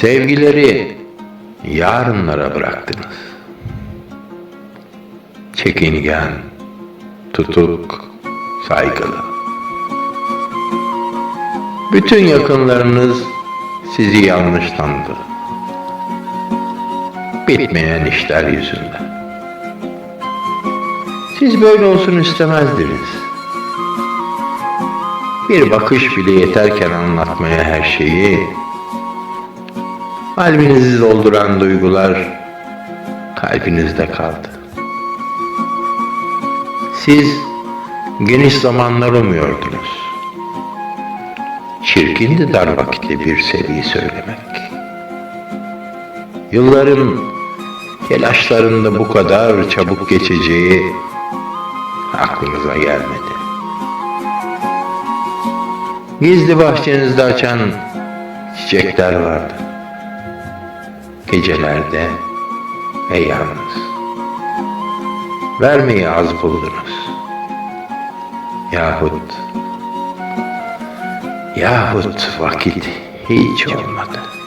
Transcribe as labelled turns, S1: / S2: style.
S1: Sevgileri yarınlara bıraktınız. Çekingen, tutuk, saygılı. Bütün yakınlarınız sizi yanlış tanıdı. Bitmeyen işler yüzünden. Siz böyle olsun istemezdiniz. Bir bakış bile yeterken anlatmaya her şeyi, kalbinizi dolduran duygular kalbinizde kaldı. Siz geniş zamanlar umuyordunuz. Çirkindi dar vakitte bir sevgiyi söylemek. Yılların telaşlarında bu kadar çabuk geçeceği aklınıza gelmedi. Gizli bahçenizde açan çiçekler vardı. Gecelerde ve yalnız. Vermeyi az buldunuz. Yahut, yahut vakit hiç olmadı.